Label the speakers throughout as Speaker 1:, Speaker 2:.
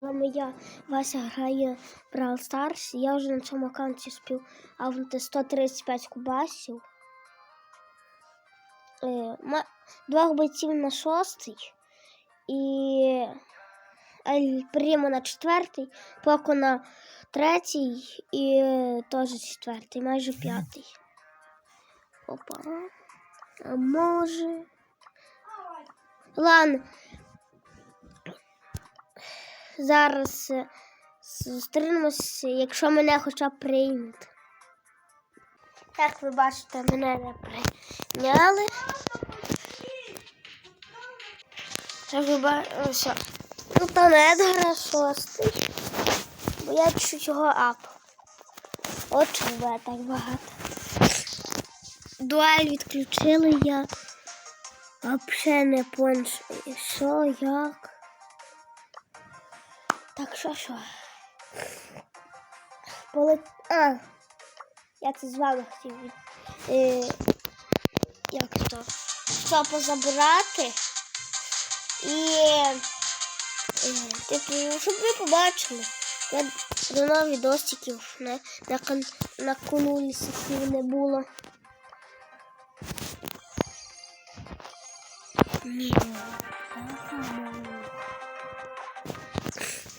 Speaker 1: вами я Вася грає Brawl Stars. Я вже на цьому аккаунті спів авнути 135 кубасів. Е, Двох бойців на шостий і Прімо на четвертий, Поко на третій і е, теж четвертий, майже п'ятий. Опа. А може. Ладно. Зараз е, зустрінемося, якщо мене хоча б приймуть. Як ви бачите, мене не прийняли. Як ви бачите. Ну, то не Едгара шостий. Бо я чуть його ап. От чого так багато. Дуель відключили я. Взагалі не понял, що, як. Так, що, що? Поле... А, я це з вами хотів. Е, як то? Що позабирати? І, е, типу, щоб ви побачили. Я давно відосиків на, на, на канулі сиків не було. Ні.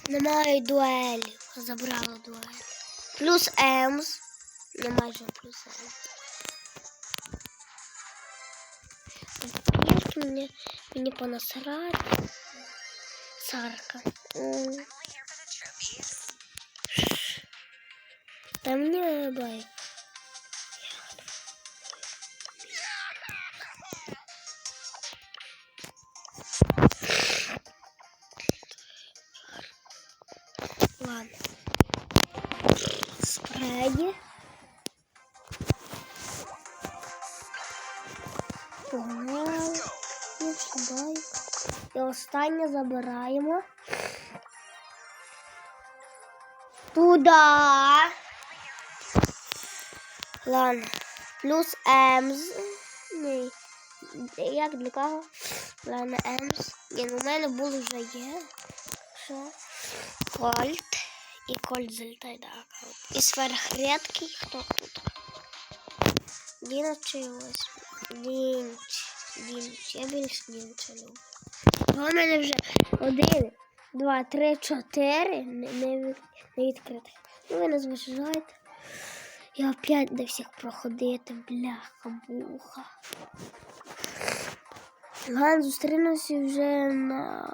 Speaker 1: Немає дуелі. Забрала дуелі. Плюс Емс. Немає вже плюс Емс. Мені, мені понасрати. Сарка. Та мені бай. Ладно. Спреї. Погнали. І останнє забираємо. Туда. Ладно. Плюс Емз. Ні. Як для кого? Ладно, Емз. Ні, ну в мене було вже є. Що? Кольт. І кольт залітає до аккаунт. І сверхредкий. Хто тут? Діна чи ось? Дінч. Дінч. Я більш Дінча люблю. У мене вже один, два, три, чотири не, не, від- відкритих. Ну, ви не зважаєте. Я опять до всіх проходити, бляха, буха. Ладно, зустрінемося вже на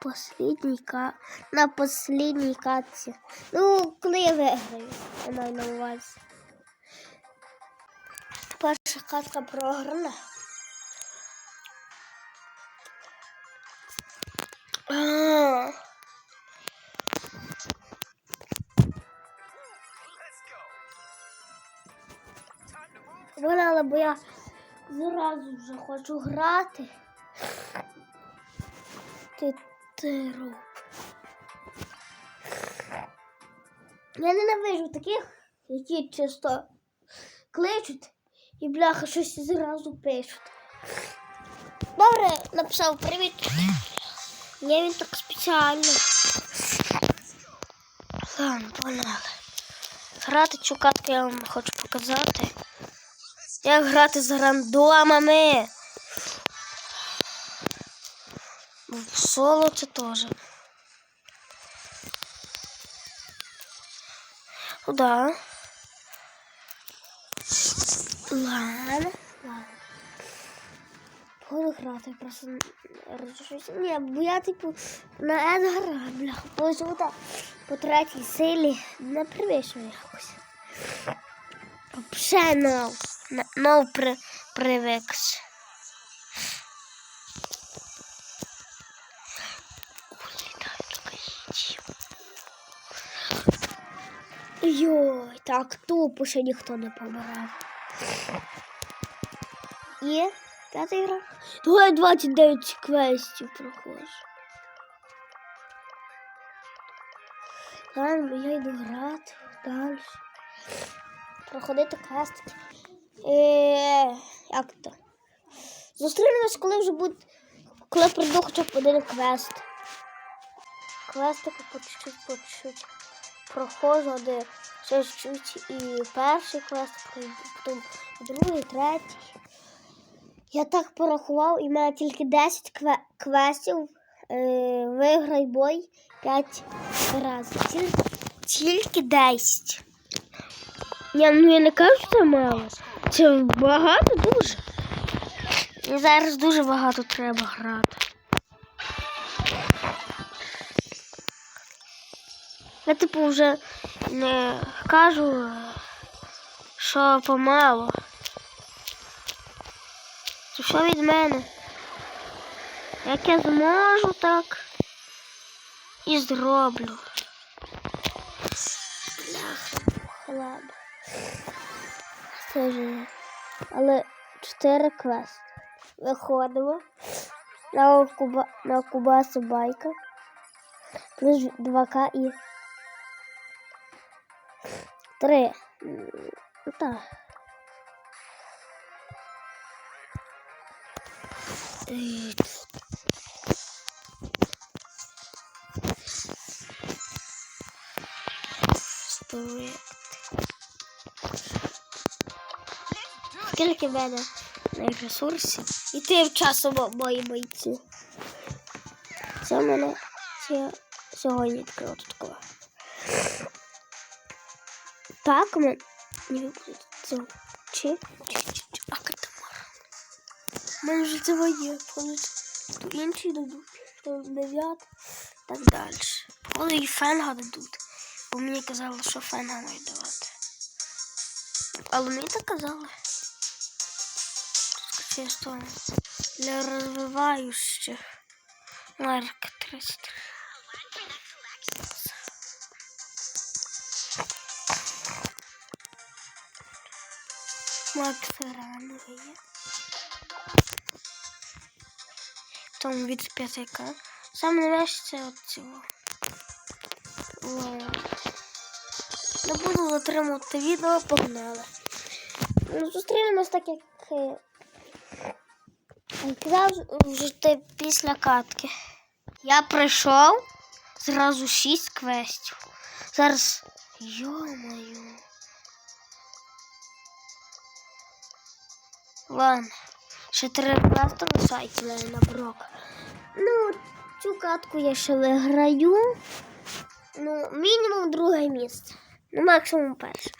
Speaker 1: послідній ка... на послідній катці. Ну, коли я виграю, я маю на увазі. Перша катка програна. А. Вона, бо я зразу вже хочу грати. Ти ти роб. Я ненавижу таких, які чисто кличуть і бляха щось зразу пишуть. Добре, написав привіт. Ні, він так спеціально. Ладно, погнали. Грати цю катку я вам хочу показати. Як грати з рандомами. В соло це да. Ладно. Ладно. Буду грати, просто розчуся. Ні, бо я типу на Едгара, бляха, почему-то по третій силі не привично якось. Вообще нов. Нов при, привикс. Йой, так тупо ще ніхто не помирав. Є п'ята гра. Давай 29 квестів проходжу. Ладно, я йду грати далі. Проходити квестики. Е, як то? Зустрінемось, коли вже буде. Коли прийду хоча б один квест. квестики по чуть-чуть, по чуть-чуть проходжу, де ще чуть і перший квест, потім другий, третій. Я так порахував, і в мене тільки 10 кве- квестів. Е, виграй бой 5 разів. Тільки, тільки 10. Ні, ну я не кажу, що це мало. Це багато дуже. І зараз дуже багато треба грати. Я типу вже не кажу, що помало. Що від мене? Як я зможу, так і зроблю. Ладно. Це ж. Але чотири квести. Виходимо на, куба, на кубасу байка. Плюс 2К і 3. Ну так. Скільки в мене ресурсів? І ти в часу мої бойці. Це в мене сьогодні відкрило тут Так, не це. Чи? Чи, чи, чи. А вже це є. То інші дадуть, так далі. Походу і фенга дадуть. Бо мені казали, що фенга мають давати. Але мені так казали. Чисто для розвиваючих. Марка 300. Макс рано є. Там від 5к. Саме це от цього. Не буду затримувати відео, погнали. Ну, зустрінемось так, як е, казав вже ти після катки. Я прийшов зразу 6 квестів. Зараз. Йо-моє. Ладно. Ще три в мене на брок. Ну, цю катку я ще виграю. Ну, мінімум друге місце. Ну, максимум перше.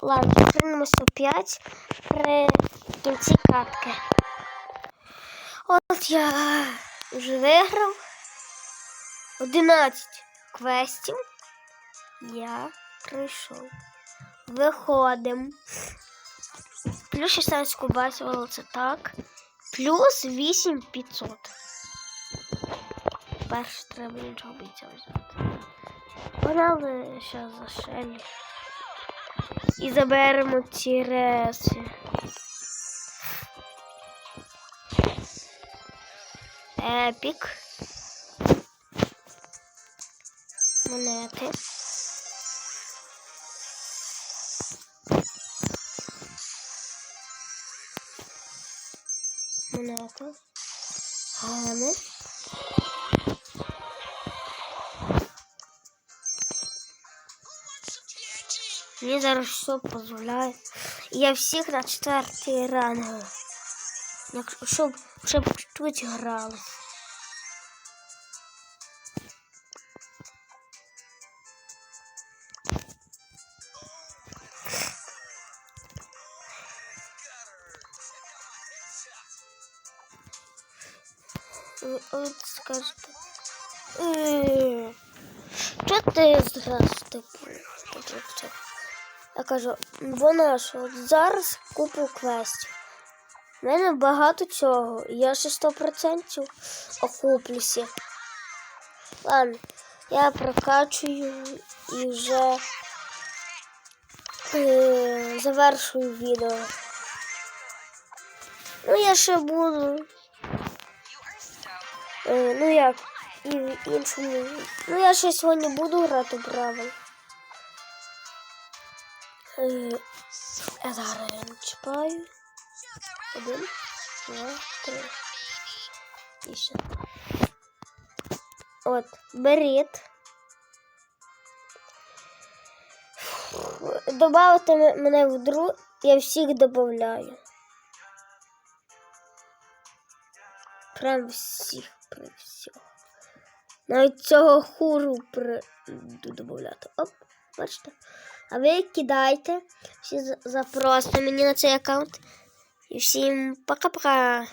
Speaker 1: Ладно, зустрінемося 5 при кінці катки. От я вже виграв 11 квестів. Я прийшов. Виходимо. Плюс 16 кубасів, це так. Плюс 8500. Перше треба нічого бійця взяти. Погнали зараз за Шелі. І заберемо ці реси. Епік. Монети. Монета. Гами. Мені зараз все дозволяє. Я всіх на четвертий ранг. Щоб, щоб чуть грали. Ви От скажете. «Е, Що ти зразу типу? Я кажу, вона ж от зараз купу квестів. У мене багато цього. Я ще 100% охоплюся. Ладно, я прокачую і вже е, завершую відео. Ну, я ще буду. Е, ну як, і в іншому. Ну, я ще сьогодні буду грати в Бравл. Е, я зараз я не чіпаю. Один, два, три. І ще. От, беріть. Добавити мене в друг, я всіх додаю. Прям всіх, прям всіх. Навіть цього хуру буду додати. Оп, бачите? А ви кидайте всі за- запроси мені на цей аккаунт. І всім пока-пока.